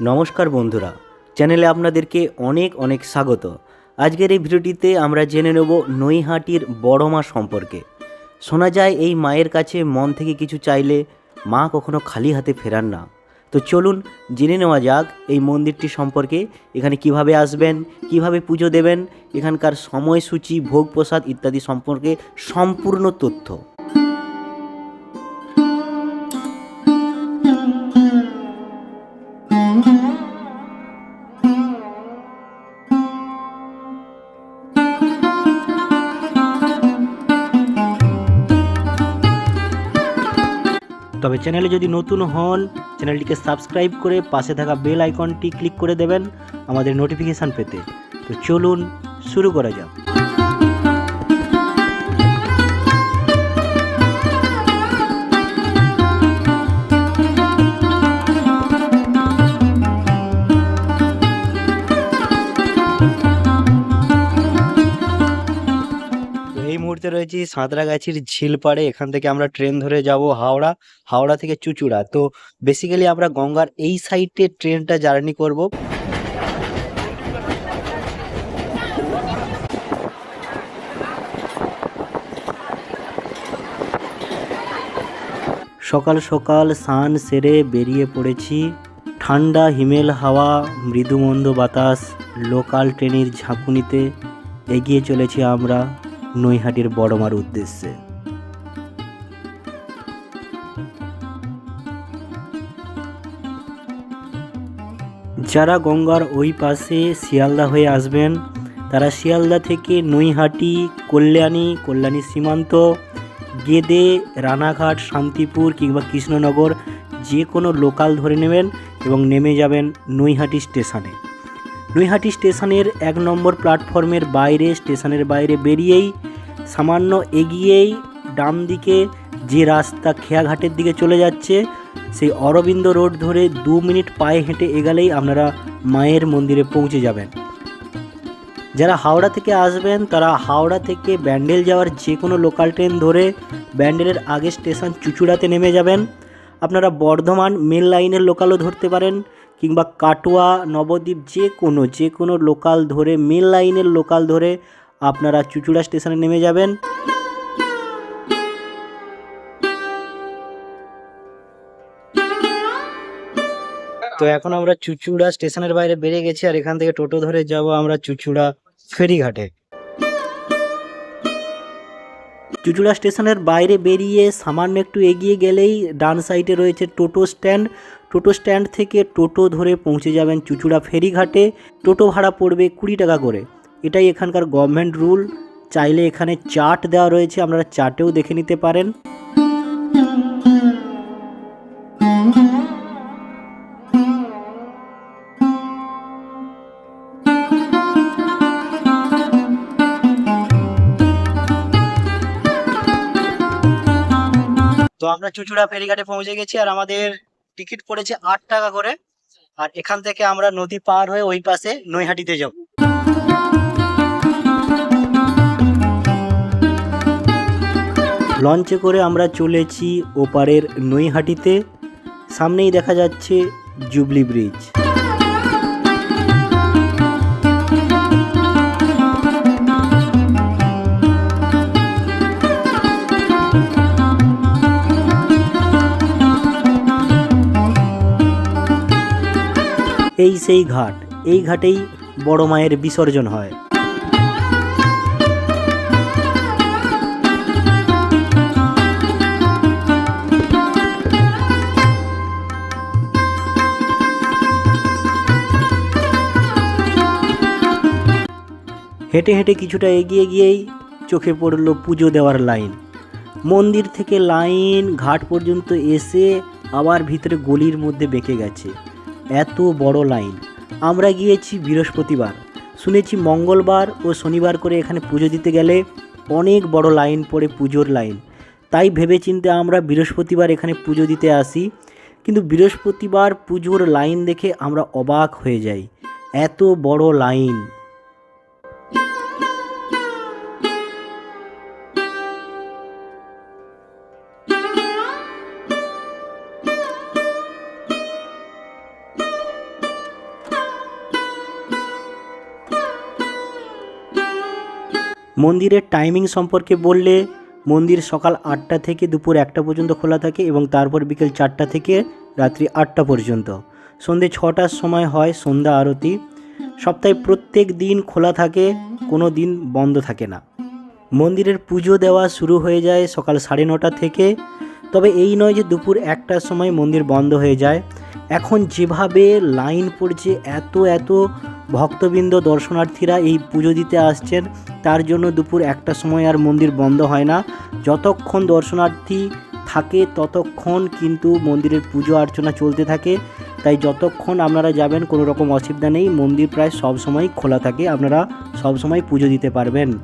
নমস্কার বন্ধুরা, চ্যানেলে আপনাদেরকে অনেক অনেক স্বাগত। আজকের এই ভিডিওটিতে আমরা জেনে নেব নৈহাটির বড় মা সম্পর্কে। শোনা যায় এই মায়ের কাছে মন থেকে কিছু চাইলে মা কখনো খালি হাতে ফেরান না। তো চলুন জেনে নেওয়া যাক এই মন্দিরটি সম্পর্কে, এখানে কীভাবে আসবেন, কীভাবে পুজো দেবেন, এখানকার সময়সূচি, ভোগ প্রসাদ ইত্যাদি সম্পর্কে সম্পূর্ণ তথ্য। তবে চ্যানেলে যদি নতুন হন, চ্যানেলটিকে সাবস্ক্রাইব করে পাশে থাকা বেল আইকনটি ক্লিক করে দেবেন আমাদের নোটিফিকেশান পেতে। তো চলুন শুরু করা যাক। মুহূর্তে রয়েছি, সাঁতরাগাছির ঝিলপাড়ে। এখান থেকে আমরা ট্রেন ধরে যাব হাওড়া হাওড়া থেকে চুচুড়া। তো বেসিক্যালি আমরা গঙ্গার এই সাইডে ট্রেনটা জার্নি করব। সকাল সকাল স্নান সেরে বেরিয়ে পড়েছি। ঠান্ডা, হিমেল হাওয়া, মৃদুমন্দ বাতাস, লোকাল ট্রেনের ঝাঁকুনিতে এগিয়ে চলেছি আমরা। নৈহাটির বড়মার উদ্দেশ্যে। যারা গঙ্গার ওই পাশে শিয়ালদা হয়ে আসবেন, তারা শিয়ালদা থেকে নৈহাটি, কল্যাণী কল্যাণী সীমান্ত, গেদে, রানাঘাট, শান্তিপুর কিংবা কৃষ্ণনগর যে কোনো লোকাল ধরে নেবেন এবং নেমে যাবেন নৈহাটি স্টেশনে। নৈহাটি স্টেশনের এক নম্বর প্ল্যাটফর্মের বাইরে, স্টেশনের বাইরে বেরিয়েই সামান্য এগিয়েই ডান দিকে যে রাস্তা খেয়াঘাটের দিকে চলে যাচ্ছে, সেই অরবিন্দ রোড ধরে দু মিনিট পায়ে হেঁটে এগালেই আপনারা মায়ের মন্দিরে পৌঁছে যাবেন। যারা হাওড়া থেকে আসবেন, তারা হাওড়া থেকে ব্যান্ডেল যাওয়ার যে কোনো লোকাল ট্রেন ধরে ব্যান্ডেলের আগে স্টেশন চুচুড়াতে নেমে যাবেন। আপনারা বর্ধমান মেল লাইনের লোকালও ধরতে পারেন, কিংবা কাটোয়া, নবদ্বীপ, যে কোনো যে কোনো লোকাল ধরে মেল লাইনের লোকাল ধরে আপনারা চুচুড়া স্টেশনে নেমে যাবেন। তো এখন আমরা চুচুড়া স্টেশনের বাইরে বেরিয়ে গেছি আর এখান থেকে টোটো ধরে যাব আমরা চুচুড়া ফেরিঘাটে। চুচুড়া স্টেশনের বাইরে বেরিয়ে সামান্য একটু এগিয়ে গেলেই ডান সাইডে রয়েছে টোটো স্ট্যান্ড। টোটো স্ট্যান্ড থেকে টোটো ধরে পৌঁছে যাবেন চুচুড়া ফেরিঘাটে। টোটো ভাড়া পড়বে কুড়ি টাকা করে। এটাই এখানকার গভর্নমেন্ট রুল চাইলে এখানে চার্ট দেওয়া রয়েছে, আপনারা চার্টেও দেখে নিতে পারেন। তো আমরা চুচুড়া ফেরিঘাটে পৌঁছে গেছি, আর আমাদের টিকিট পড়েছে আট টাকা করে। আর এখান থেকে আমরা নদী পার হয়ে ওই পাশে নৈহাটিতে যাব। লঞ্চে করে আমরা চলেছি ওপারের নৈহাটিতে। সামনেই দেখা যাচ্ছে জুবলি ব্রিজ। এই সেই ঘাট, এই ঘাটেই বড় মায়ের বিসর্জন হয়। হেঁটে হেঁটে কিছুটা এগিয়ে গিয়েই চোখে পড়ল পুজো দেওয়ার লাইন। মন্দির থেকে লাইন ঘাট পর্যন্ত এসে আবার ভিতরে গলির মধ্যে বেঁকে গেছে। এত বড় লাইন। আমরা গিয়েছি বৃহস্পতিবার। শুনেছি মঙ্গলবার ও শনিবার করে এখানে পুজো দিতে গেলে অনেক বড় লাইন পড়ে পুজোর লাইন। তাই ভেবেচিন্তে আমরা বৃহস্পতিবার এখানে পুজো দিতে আসি। কিন্তু বৃহস্পতিবার পুজোর লাইন দেখে আমরা অবাক হয়ে যাই। এত বড় লাইন। মন্দিরের টাইমিং সম্পর্কে বললে মন্দির সকাল আটটা থেকে দুপুর একটা পর্যন্ত খোলা থাকে এবং তারপর বিকেল চারটা থেকে রাত্রি আটটা পর্যন্ত। সন্ধে ছটার সময় হয় সন্ধ্যা আরতি। সপ্তাহে প্রত্যেক দিন খোলা থাকে, কোনো দিন বন্ধ থাকে না। মন্দিরের পুজো দেওয়া শুরু হয়ে যায় সকাল সাড়ে নটা থেকে। তবে এই নয় যে দুপুর একটার সময় মন্দির বন্ধ হয়ে যায়। এখন যেভাবে লাইন পড়ছে, এত এত ভক্তবৃন্দ দর্শনার্থীরা এই পুজো দিতে আসছেন, তার জন্য দুপুর একটার সময় আর মন্দির বন্ধ হয় না। যতক্ষণ দর্শনার্থী থাকে, ততক্ষণ কিন্তু মন্দিরের পুজো অর্চনা চলতে থাকে। তাই যতক্ষণ আপনারা যাবেন, কোনো রকম অসুবিধা নেই। মন্দির প্রায় সব সময় খোলা থাকে। আপনারা সব সময় পুজো দিতে পারবেন।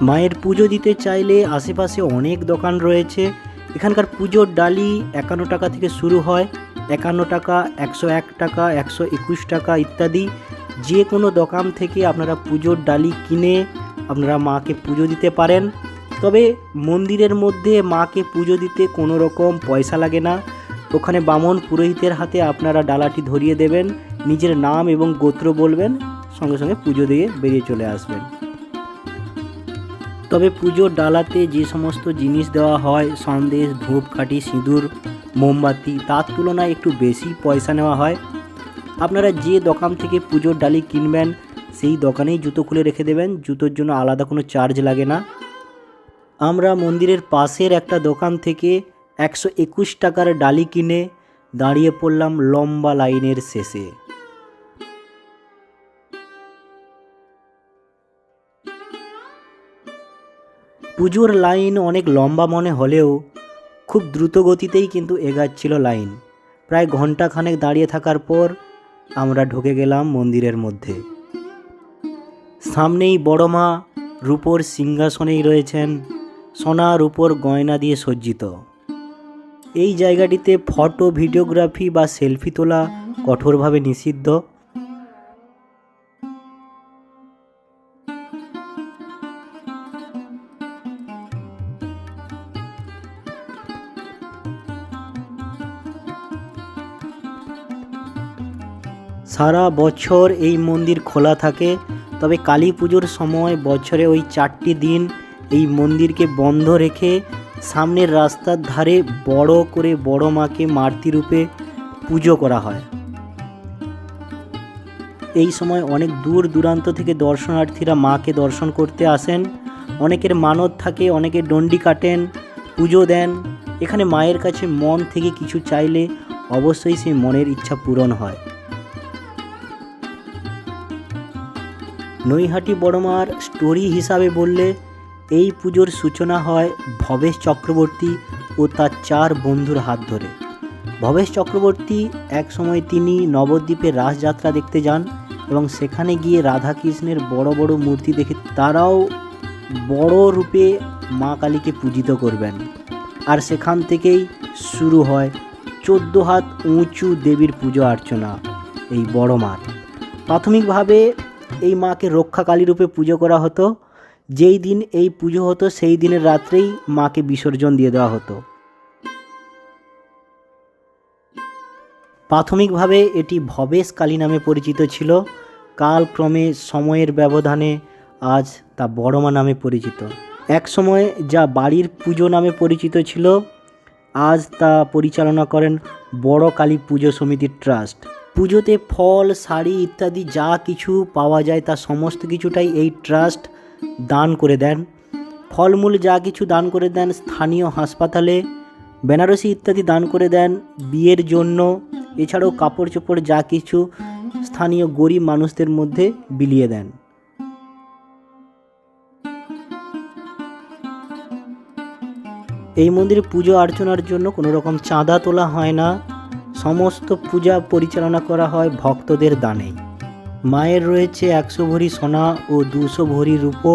মায়ের পুজো দিতে চাইলে আশেপাশে অনেক দোকান রয়েছে। এখানকার পুজোর ডালি একান্ন টাকা থেকে শুরু হয়, একান্ন টাকা, একশো এক টাকা, একশো একুশ টাকা ইত্যাদি। যে কোনো দোকান থেকে আপনারা পুজোর ডালি কিনে আপনারা মাকে পুজো দিতে পারেন। তবে মন্দিরের মধ্যে মাকে পুজো দিতে কোনো রকম পয়সা লাগে না। ওখানে বামন পুরোহিতের হাতে আপনারা ডালাটি ধরিয়ে দেবেন, নিজের নাম এবং গোত্র বলবেন, সঙ্গে সঙ্গে পুজো দিয়ে বেরিয়ে চলে আসবেন। তবে পুজোর ডালাতে যে সমস্ত জিনিস দেওয়া হয়, সন্দেশ, ধূপকাঠি, সিঁদুর, মোমবাতি, তার তুলনায় একটু বেশি পয়সা নেওয়া হয়। আপনারা যে দোকান থেকে পুজোর ডালি কিনবেন, সেই দোকানেই জুতো খুলে রেখে দেবেন, জুতোর জন্য আলাদা কোনো চার্জ লাগে না। আমরা মন্দিরের পাশের একটা দোকান থেকে একশো একুশ টাকার ডালি কিনে দাঁড়িয়ে পড়লাম লম্বা লাইনের শেষে। পুজোর লাইন অনেক লম্বা মনে হলেও খুব দ্রুত গতিতেই কিন্তু এগাচ্ছিল লাইন। প্রায় ঘন্টাখানেক দাঁড়িয়ে থাকার পর আমরা ঢুকে গেলাম মন্দিরের মধ্যে। সামনেই বড় মা রূপোর সিংহাসনেই রয়েছেন, সোনা রূপোর গয়না দিয়ে সজ্জিত। এই জায়গাটিতে ফটো, ভিডিওগ্রাফি বা সেলফি তোলা কঠোরভাবে নিষিদ্ধ। সারা বছর এই মন্দির খোলা থাকে। তবে কালী পুজোর সময় বছরে ওই চারটি দিন এই মন্দিরকে বন্ধ রেখে সামনের রাস্তার ধারে বড় করে বড় মাকে মারতি রূপে পুজো করা হয়। এই সময় অনেক দূর দূরান্ত থেকে দর্শনার্থীরা মাকে দর্শন করতে আসেন। অনেকের মানত থাকে অনেকে ডন্ডি কাটেন, পুজো দেন। এখানে মায়ের কাছে মন থেকে কিছু চাইলে অবশ্যই সেই মনের ইচ্ছা পূরণ হয়। নৈহাটি বড়মার স্টোরি হিসাবে বললে এই পুজোর সূচনা হয় ভবেশ চক্রবর্তী ও তার চার বন্ধুর হাত ধরে। ভবেশ চক্রবর্তী এক সময় তিনি নবদ্বীপে রাসযাত্রা দেখতে যান এবং সেখানে গিয়ে রাধাকৃষ্ণের বড় বড় মূর্তি দেখে তারাও বড় রূপে মা কালীকে পূজিত করবেন। আর সেখান থেকেই শুরু হয় চোদ্দ হাত উঁচু দেবীর পুজো অর্চনা এই বড় মার। প্রাথমিকভাবে এই মাকে রক্ষাকালী রূপে পুজো করা হতো। যেই দিন এই পুজো হতো, সেই দিনের রাত্রেই মাকে বিসর্জন দিয়ে দেওয়া হতো। প্রাথমিকভাবে এটি ভবেশ কালী নামে পরিচিত ছিল। কালক্রমে সময়ের ব্যবধানে আজ তা বড়মা নামে পরিচিত। এক সময় যা বাড়ির পুজো নামে পরিচিত ছিল, আজ তা পরিচালনা করেন বড় কালী পুজো সমিতির ট্রাস্ট। পুজোতে ফল, শাড়ি ইত্যাদি যা কিছু পাওয়া যায় তা সমস্ত কিছুটাই এই ট্রাস্ট দান করে দেন। ফলমূল যা কিছু দান করে দেন স্থানীয় হাসপাতালে, বেনারসি ইত্যাদি দান করে দেন বিয়ের জন্য। এছাড়াও কাপড় চোপড় যা কিছু স্থানীয় গরিব মানুষদের মধ্যে বিলিয়ে দেন। এই মন্দিরে পুজো অর্চনার জন্য কোনো রকম চাঁদা তোলা হয় না। সমস্ত পূজা পরিচালনা করা হয় ভক্তদের দানে। মায়ের রয়েছে একশো ভরি সোনা ও দুশো ভরি রূপো।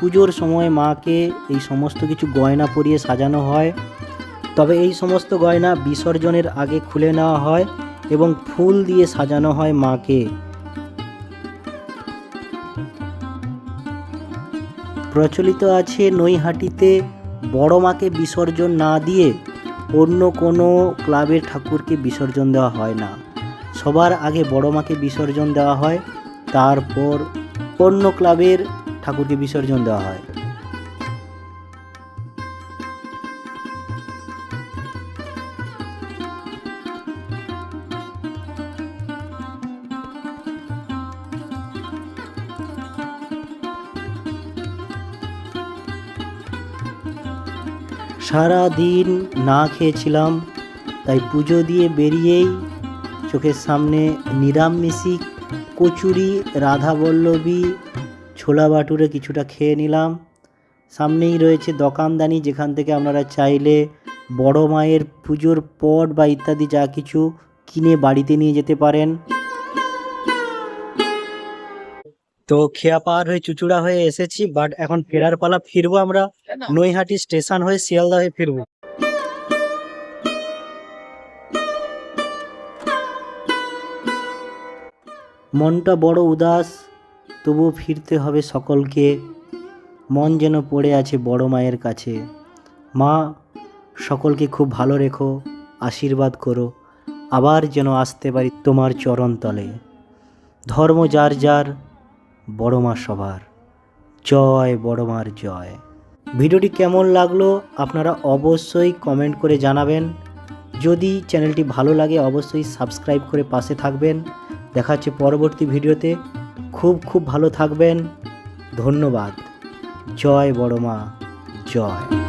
পুজোর সময় মাকে এই সমস্ত কিছু গয়না পরিয়ে সাজানো হয়। তবে এই সমস্ত গয়না বিসর্জনের আগে খুলে নেওয়া হয় এবং ফুল দিয়ে সাজানো হয় মাকে। প্রচলিত আছে নৈহাটিতে বড় মাকে বিসর্জন না দিয়ে অন্য কোনো ক্লাবের ঠাকুরকে বিসর্জন দেওয়া হয় না। সবার আগে বড় মাকে বিসর্জন দেওয়া হয়, তারপর অন্য ক্লাবের ঠাকুরকে বিসর্জন দেওয়া হয়। সারা দিন না খেয়েছিলাম, তাই পুজো দিয়ে বেরিয়েই চোখের সামনে নিরামিষিক কচুরি রাধাবল্লভী ছোলা বাটুরে কিছুটা খেয়ে নিলাম। সামনেই রয়েছে দোকানদানি, যেখান থেকে আপনারা চাইলে বড় মায়ের পুজোর পট বা ইত্যাদি যা কিছু কিনে বাড়িতে নিয়ে যেতে পারেন। তো খেয়া পার হয়ে চুচুড়া হয়ে এসেছি বাট এখন ফেরার পালা ফিরবো আমরা নৈহাটি স্টেশন হয়ে শিয়ালদা হয়ে ফিরবো। মনটা বড় উদাস তবুও ফিরতে হবে সকলকে। মন যেন পড়ে আছে বড় মায়ের কাছে। মা সকলকে খুব ভালো রেখো আশীর্বাদ করো আবার যেন আসতে পারি তোমার চরণ তলে। ধর্ম যার যার বড় মা সবার। জয় বড় মার জয়। ভিডিওটি কেমন লাগল আপনারা অবশ্যই কমেন্ট করে জানাবেন। যদি চ্যানেলটি ভালো লাগে অবশ্যই সাবস্ক্রাইব করে পাশে থাকবেন। দেখা হচ্ছে পরবর্তী ভিডিওতে। খুব খুব ভালো থাকবেন। ধন্যবাদ। জয় বড় মা, জয়।